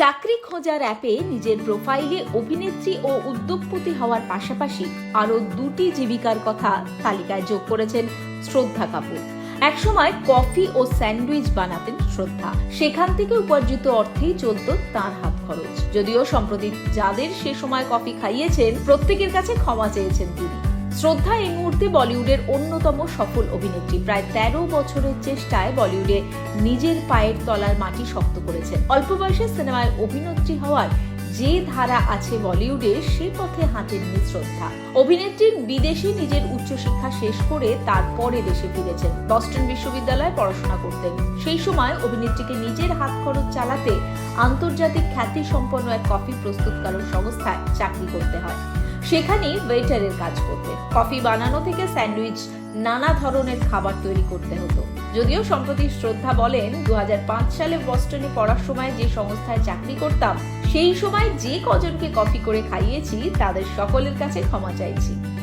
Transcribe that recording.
চাকরি খোঁজার অ্যাপে নিজের প্রোফাইলে অভিনেত্রী ও উদ্যোগপতি হওয়ার পাশাপাশি আরও দুটি জীবিকার কথা তালিকায় যোগ করেছেন শ্রদ্ধা কাপুর। একসময় কফি ও স্যান্ডউইচ বানাতেন শ্রদ্ধা। সেখান থেকে উপার্জিত অর্থেই চলত তার হাত খরচ। যদিও সম্প্রতি যাদের সে সময় কফি খাইয়েছেন, প্রত্যেকের কাছে ক্ষমা চেয়েছেন তিনি। শ্রদ্ধা এই মুহূর্তে বলিউডের অন্যতম সফল অভিনেত্রী। প্রায় তেরো বছরের চেষ্টায় বলিউডে নিজের পায়ের তলার মাটি শক্ত করেছেন অল্প বয়সে সিনেমায় অভিনেত্রী হওয়ার যে ধারা আছে বলিউডে, সে পথে হাঁটেননি শ্রদ্ধা। অভিনেত্রীর বিদেশে নিজের উচ্চশিক্ষা শেষ করে তারপরে দেশে ফিরেছেন। বস্টন বিশ্ববিদ্যালয়ে পড়াশোনা করতেন। সেই সময় অভিনেত্রীকে নিজের হাত খরচ চালাতে আন্তর্জাতিক খ্যাতি সম্পন্ন এক কফি প্রস্তুতকারক সংস্থায় চাকরি করতে হয়। সেখানেই ওয়েটারের কাজ করতে কফি বানানো থেকে স্যান্ডউইচ, নানা ধরনের খাবার তৈরি করতে হতো। যদিও সম্প্রতি শ্রদ্ধা বলেন দু হাজার পাঁচ সালে বস্টনে পড়ার সময় যে সংস্থায় চাকরি করতাম, সেই সময় যে কজনকে কফি করে খাইয়েছি, তাদের সকলের কাছে ক্ষমা চাইছি।